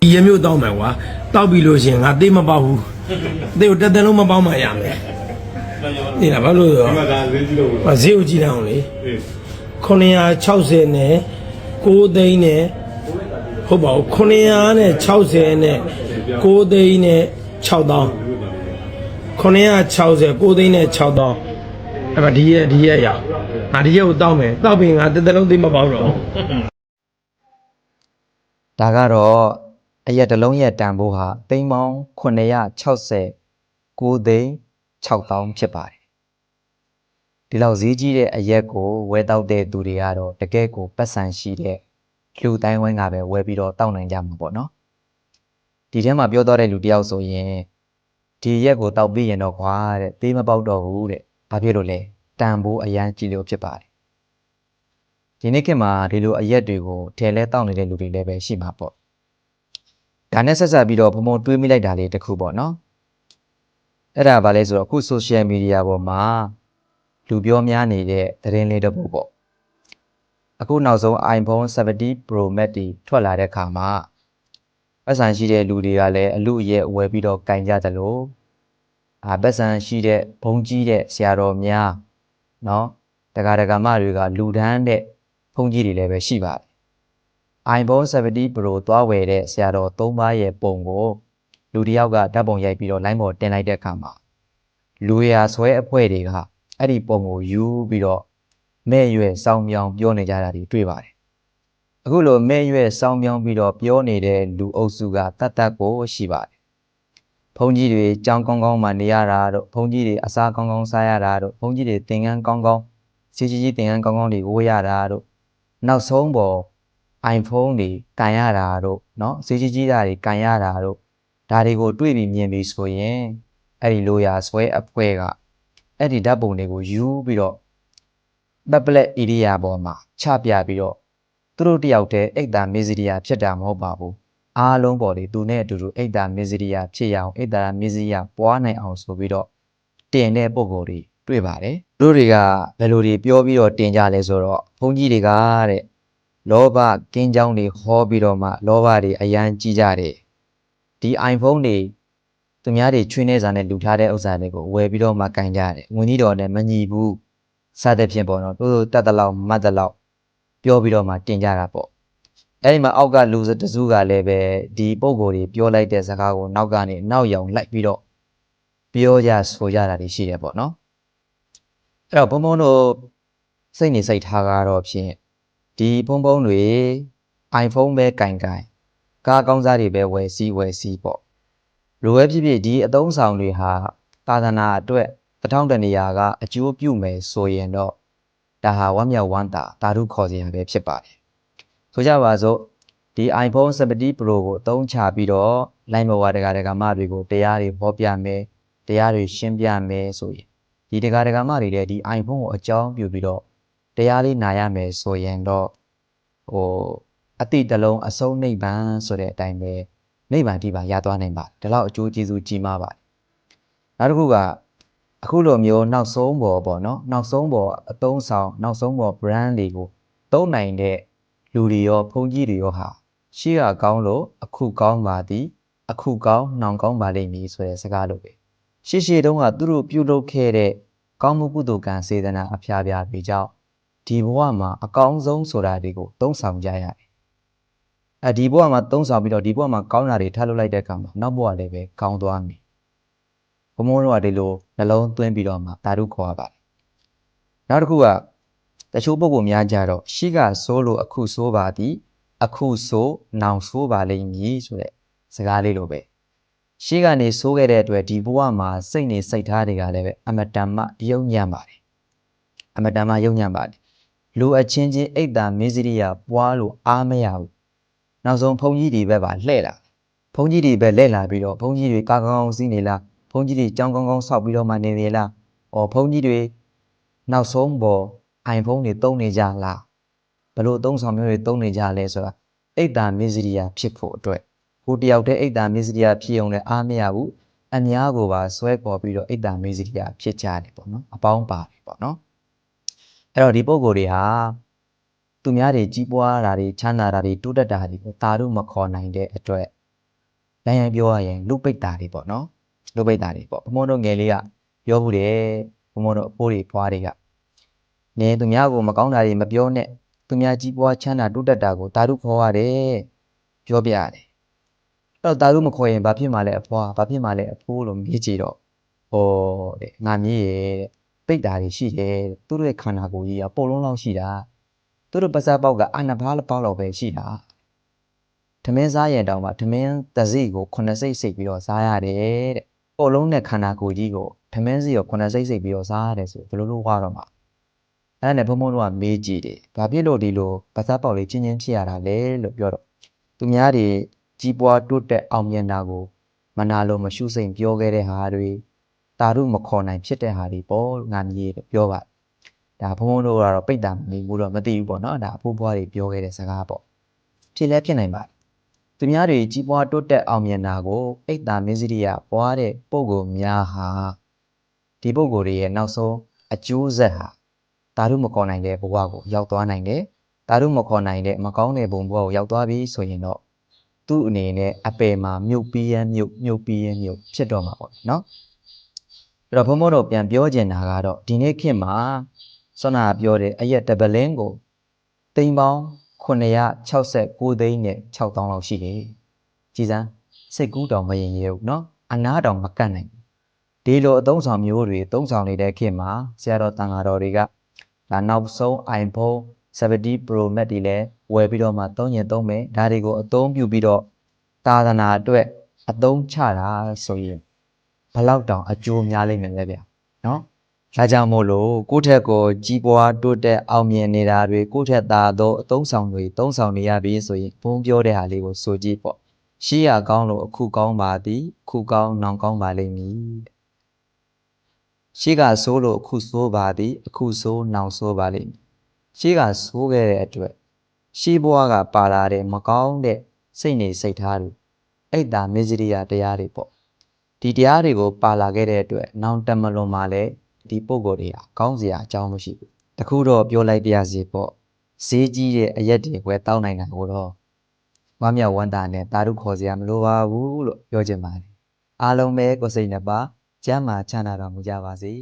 ဒီရမျိုးတောက်မယ်ကွာတောက်ပြီလို့ရှရင်ငါသေးမပေါက်ဘူးသေးကိုတက်တက်လုံးမပေါက်မှရမယ်ဒီလားဘာလို့လဲဒီမှာဒါလေးကြည့်လို့ဈေးကိုကြည့်လိုက်အောင်လေအေး960နဲ့9သိန်းနဲ့ဟုတ်ပါဘူး960နဲ့9သိန်းနဲ့6တောင်း960 9သိန်းနဲ့6တောင်းအဲ့မှာဒီရက်ဒီရက်ရငါဒီရက်ကိုတောက်မယ်တောက်ပြီငါတက်တက်လုံးသေးမပေါက်တော့ဘူးဒါကတော့ အရက်တစ်လုံးရဲ့တန်ဖိုးဟာသိန်းပေါင်း960 9သိန်း6000ဖြစ်ပါတယ်ဒီလောက်ဈေးကြီးတဲ့အရက်ကိုဝယ်တောက်တဲ့သူတွေကတော့တကယ်ကိုပတ်စံရှိတဲ့လူတိုင်းဝိုင်းကပဲဝယ်ပြီးတော့တောက်နိုင်ကြမှာပေါ့နော်ဒီထဲမှာပြောတော့တဲ့လူတယောက်ဆိုရင်ဒီရက်ကိုတောက်ပြီးရင်တော့ခွာတဲ့သေးမပေါက်တော့ဘူးတဲ့ဘာဖြစ်လို့လဲတန်ဖိုးအရန်ကြီးလို့ဖြစ်ပါတယ်ဒီနေ့ခေတ်မှာဒီလိုအရက်တွေကိုထဲလဲတောက်နေတဲ့လူတွေလည်းပဲရှိမှာပေါ့ ဒါနဲ့ဆက်ဆက်ပြီးတော့ဘုံဘုံတွေးမိလိုက်တာလေးတစ်ခုပေါ့နော်အဲ့ဒါဘာလဲဆိုတော့အခု social media ပေါ်မှာလူပြောများနေတဲ့သတင်းလေးတစ်ပုဒ်ပေါ့အခုနောက်ဆုံး iPhone 70 Pro Max တွေထွက်လာတဲ့ခါမှာပတ်စံရှိတဲ့လူတွေကလည်းအလူအရက်ဝယ်ပြီးတော့ကင်ကြသလိုအာပတ်စံရှိတဲ့ဘုံကြီးတဲ့ဆရာတော်များเนาะတက္ကရာကမတွေကလူဒန်းတဲ့ ဖုန်းကြီးတွေလည်းပဲရှိပါတယ်။ iPhone 70 Pro သွားဝယ်တဲ့ဆရာတော်၃ပါးရဲ့ပုံကိုလူတစ်ယောက်ကဓာတ်ပုံရိုက်ပြီးတော့ line ပေါ်တင်လိုက်တဲ့အခါမှာလူရဆွဲအဖွဲ့တွေကအဲ့ဒီပုံကိုယူပြီးတော့မဲ့ရွယ်စောင်းမြောင်းပြောနေကြတာတွေတွေ့ပါတယ်။အခုလိုမဲ့ရွယ်စောင်းမြောင်းပြီးတော့ပြောနေတဲ့လူအုပ်စုကတတ်တတ်ကိုရှိပါတယ်။ဘုန်းကြီးတွေကြောင်းကောင်းကောင်းမှနေရတာတို့ဘုန်းကြီးတွေအစားကောင်းကောင်းစားရတာတို့ဘုန်းကြီးတွေသင်္ကန်းကောင်းကောင်းစီကြီးကြီးသင်္ကန်းကောင်းကောင်းတွေဝေးရတာတို့နောက်ဆုံးပေါ် iPhone တွေကန်ရတာတို့เนาะဈေးကြီးကြီးတာတွေကန်ရတာတို့ဒါတွေကိုတွေ့ပြီးမြင်ပြီးဆိုရင်အဲ့ဒီလိုရာဆွဲအဖွဲကအဲ့ဒီဓာတ်ပုံတွေကိုယူပြီးတော့ပတ်ပလက် area ပေါ်မှာချပြပြီးတော့သူတို့တယောက်တည်းအိတ်တာမေဇီရီယာဖြစ်တာမဟုတ်ပါဘူးအားလုံးပေါ်လေသူနဲ့အတူတူအိတ်တာမေဇီရီယာဖြစ်ရအောင်အိတ်တာမေဇီရီယာပွားနိုင်အောင်ဆိုပြီးတော့တင်တဲ့ပုံကိုယ်တွေတွေ့ပါတယ်သူတို့တွေကဘယ်လိုတွေပြောပြီးတော့တင်ကြလဲဆိုတော့ဘုန်းကြီးတွေကတဲ့ လောဘကင်းကြောင်းတွေဟောပြီးတော့မှ လောဘတွေအရန်ကြီးကြတယ်ဒီ iPhone တွေသူများတွေချွေးနေစားနဲ့လူထားတဲ့ဥစ္စာတွေကိုဝယ်ပြီးတော့မှကင်ကြတယ်ငွေကြီးတော်နဲ့မညီဘူးစသဖြင့်ပေါ့နော်တို့တတ်တလောက်မတ်တလောက်ပြောပြီးတော့မှတင်ကြတာပေါ့အဲ့ဒီမှာအောက်ကလူတစုကလည်းပဲဒီပုံကိုယ်တွေပြောလိုက်တဲ့စကားကိုနောက်ကနေနောက်ယောင်လိုက်ပြီးတော့ပြောကြဆိုကြတာတွေရှိတယ်ပေါ့နော်အဲ့တော့ဘုံဘုံတို့စိတ်နေစိတ်ထားကတော့ဖြင့် ဒီဖုန်းဖုန်းတွေ iPhone ပဲကင်ကင်ကားကောင်းစားတွေပဲဝယ်စီးဝယ်စီးပေါ့လိုပဲဖြစ်ဖြစ်ဒီအသုံးဆောင်တွေဟာသာသနာအတွက်တထောင်တနေရာကအကျိုးပြုမယ်ဆိုရင်တော့ဒါဟာဝမ်းမြောက်ဝမ်းသာတာရုခေါ်စရာပဲဖြစ်ပါတယ်ဆိုကြပါစို့ဒီ iPhone 70 Pro ကိုအသုံးချပြီးတော့ line ဘဝတကာတကာမတွေကိုတရားတွေဟောပြမယ်တရားတွေရှင်းပြမယ်ဆိုရင်ဒီတကာတကာမတွေလည်းဒီ iPhone ကိုအကြောင်းပြုပြီးတော့ တရားလေးနာရမယ်ဆိုရင်တော့ဟိုအတိတ်တလုံးအဆုံးနိဗ္ဗာန်ဆိုတဲ့အတိုင်းပဲနိဗ္ဗာန်ဒီပါရသွားနိုင်ပါတယ်ဒါတော့အကျိုးကျေးဇူးကြီးမားပါတယ်နောက်တစ်ခုကအခုလိုမျိုးနောက်ဆုံးပေါ်ပေါ့နော်နောက်ဆုံးပေါ်အသုံးဆောင်နောက်ဆုံးပေါ် brand တွေကိုသုံးနိုင်တဲ့လူတွေရောဖုန်းကြီးတွေရောဟာရှေ့ကကောင်းလို့အခုကောင်းပါသည် အခုကောင်းနောင်ကောင်းပါလိမ့်မည်ဆိုတဲ့စကားလိုပဲရှေ့ရှေ့တုန်းကသူတို့ပြုလုပ်ခဲ့တဲ့ကောင်းမှုကုသိုလ်ကံစေတနာအဖျားပြားပြီးကြောင့် ဒီဘဝမှာအကောင်းဆုံးဆိုတာတွေကိုသုံးဆောင်ကြရတယ်။အဲဒီဘဝမှာသုံးဆောင်ပြီးတော့ဒီဘဝမှာကောင်းတာတွေထားလုပ်လိုက်တဲ့အခါမှာနောက်ဘဝလည်းပဲကောင်းသွားမယ်။ဘုံဘုံတို့ကဒီလိုနှလုံးသွင်းပြီးတော့မှတာရုခေါ်ရပါတယ်။နောက်တစ်ခုကတချို့ပုဂ္ဂိုလ်များကြတော့ရှိကဆိုးလို့အခုဆိုးပါသည်အခုဆိုးနောင်ဆိုးပါလိမ့်မည်ဆိုတဲ့စကားလေးလိုပဲ။ရှိကနေဆိုးခဲ့တဲ့အတွက်ဒီဘဝမှာစိတ်နေစိတ်ထားတွေကလည်းပဲအမတန်မှယုံညံ့ပါတယ်။အမတန်မှယုံညံ့ပါတယ် လူအချင်းချင်းအိတ်တာမင်းစရိယပွားလို့အားမရဘူးနောက်ဆုံးဘုန်းကြီးတွေဘက်ပါလှဲ့လာဘုန်းကြီးတွေဘက်လှဲ့လာပြီးတော့ဘုန်းကြီးတွေကာကောင်းကောင်းစီးနေလားဘုန်းကြီးတွေကြောင်းကောင်းကောင်းဆောက်ပြီးတော့မှနေနေလားဩဘုန်းကြီးတွေနောက်ဆုံးပေါ် iPhone တွေသုံးနေကြလားဘယ်လိုသုံးဆောင်မျိုးတွေသုံးနေကြလဲဆိုတာအိတ်တာမင်းစရိယဖြစ်ဖို့အတွက်ဟိုတယောက်တည်းအိတ်တာမင်းစရိယဖြစ်ုံနဲ့အားမရဘူးအများကိုပါဆွဲခေါ်ပြီးတော့အိတ်တာမင်းစရိယဖြစ်ကြတယ်ပေါ့နော်အပေါင်းပါတယ်ပေါ့နော် အဲ့တော့ဒီပုံကိုယ်တွေဟာသူများတွေကြီးပွားတာတွေချမ်းသာတာတွေတိုးတက်တာတွေကိုတာတို့မခေါ်နိုင်တဲ့အတွက်လိုင်းရင်ပြောရရင်လူပိတ်တာတွေပေါ့နော်လူပိတ်တာတွေပေါ့ဘုံဘုံတို့ငယ်လေးကပြောဘူးတယ်ဘုံဘုံတို့အဖိုးတွေဖွားတွေကနင်သူများကိုမကောင်းတာတွေမပြောနဲ့သူများကြီးပွားချမ်းသာတိုးတက်တာကိုတာရုခေါ်ရတယ်ပြောပြရတယ်အဲ့တော့တာရုမခေါ်ရင်ဘာဖြစ်မှာလဲအဖွားဘာဖြစ်မှာလဲအဖိုးလို့မေးကြည့်တော့ဟောတဲ့ငါမြည်ရဲ့တဲ့ ပိတ်တာတွေရှိတယ်တဲ့သူတို့ရဲ့ခန္ဓာကိုယ်ကြီးကပုံလုံးလောက်ရှိတာသူတို့ပါးစပ်ပေါက်ကအနာဖားတစ်ပေါက်လောက်ပဲရှိတာထမင်းစားရင်တောင်မှထမင်းတစိကိုခုနှစ်စိတ်စိတ်ပြီးတော့စားရတယ်တဲ့။ပေါ်လုံးနဲ့ခန္ဓာကိုယ်ကြီးကိုထမင်းစီကိုခုနှစ်စိတ်စိတ်ပြီးတော့စားရတယ်ဆိုဘယ်လိုလုပ်ရတော့မှာ။အဲ့ဒါနဲ့ဘုံဘုံတို့ကမေးကြည့်တယ်။ဘာဖြစ်လို့ဒီလိုပါစားပေါက်လေးချင်းချင်းဖြစ်ရတာလဲလို့ပြောတော့သူများတွေကြီးပွားတိုးတက်အောင်မြင်တာကိုမနာလို့မရှုစိမ်ပြောခဲ့တဲ့ဟာတွေ တာရုမခေါ်နိုင်ဖြစ်တဲ့ဟာတွေပေါ့လို့ငါမြေလို့ပြောပါဒါဘုံဘုံတို့ကတော့ပိတ်တာမနေဘူးတော့မသိဘူးပေါ့နော်ဒါအဖိုးဘွားတွေပြောခဲ့တဲ့စကားပေါ့ဖြစ်လဲဖြစ်နိုင်ပါတယ်သူများတွေကြီးပွားတိုးတက်အောင်မြင်တာကိုအိတ်တာမင်းစရိယပွားတဲ့ပုံကိုများဟာဒီပုံကိုယ်တွေရဲ့နောက်ဆုံးအကျိုးဆက်ဟာတာရုမခေါ်နိုင်တဲ့ဘဝကိုရောက်သွားနိုင်တယ်တာရုမခေါ်နိုင်တဲ့မကောင်းတဲ့ဘုံဘဝကိုရောက်သွားပြီဆိုရင်တော့သူ့အနေနဲ့အပယ်မှာမြုပ်ပြီးရမ်းမြုပ်မြုပ်ပြီးရမ်းမြုပ်ဖြစ်တော့မှာပေါ့နော် အဲ့တော့ဘုံဘုံတို့ပြန်ပြောချင်တာကတော့ဒီနေ့ခေတ်မှာဆွမ်းနာပြောတဲ့အရက်တပလင်းကို တိမ်ပေါင်း969သိန်းနဲ့6000လောက်ရှိတယ်။ကြည်စမ်းစိတ်ကူးတောင်မရင်ရဲဘူးเนาะအနာတောင်မကတ်နိုင်ဘူး။ဒီလိုအသုံးဆောင်မျိုးတွေသုံးဆောင်နေတဲ့ခေတ်မှာဆရာတော်တန်ဃာတော်တွေကဒါနောက်ဆုံး iPhone 70 Pro Max တွေလည်းဝယ်ပြီးတော့မှသုံးရင်သုံးမယ်ဒါတွေကိုအသုံးပြုပြီးတော့သာသနာအတွက်အသုံးချတာဆိုရင် ဘလောက်တောင်အကျိုးများလိမ့်မယ်လဲဗျာနော်ဒါကြောင့်မို့လို့ကိုယ့်ထက်ကိုကြီးပွားတိုးတက်အောင်မြင်နေတာတွေကိုယ့်ထက်သာသောအသုံးဆောင်တွေသုံးဆောင်နေရပြီဆိုရင်ဘုံပြောတဲ့ဟာလေးကိုဆိုကြည့်ပေါ့ရှေးရကောင်းလို့အခုကောင်းပါသည်ခုကောင်းနောင်ကောင်းပါလိမ့်မည်ရှေးကဆိုးလို့အခုဆိုးပါသည်အခုဆိုးနောင်ဆိုးပါလိမ့်မည်ရှေးကဆိုးခဲ့တဲ့အတွက်ရှေးဘဝကပါလာတဲ့မကောင်းတဲ့စိတ်နေစိတ်ထားတွေအဲ့ဒါမေဇရိယတရားတွေပေါ့ ဒီတရားတွေကိုပါလာခဲ့တဲ့အတွက်နောင်တမလွန်မှာလည်းဒီပုံကိုယ်တွေဟာကောင်းစရာအကြောင်းမရှိဘူးတခုတော့ပြောလိုက်ပြရစီပေါ့ဈေးကြီးတဲ့အရက်တွေဝယ်တောင်းနိုင်တာကိုတော့ဝမ်းမြောက်ဝမ်းသာနဲ့တာရုခေါ်စရာမလိုပါဘူးလို့ပြောချင်ပါတယ်အားလုံးပဲကိုယ်စိတ်နှစ်ပါးကျမ်းမာချမ်းသာတော်မူကြပါစေ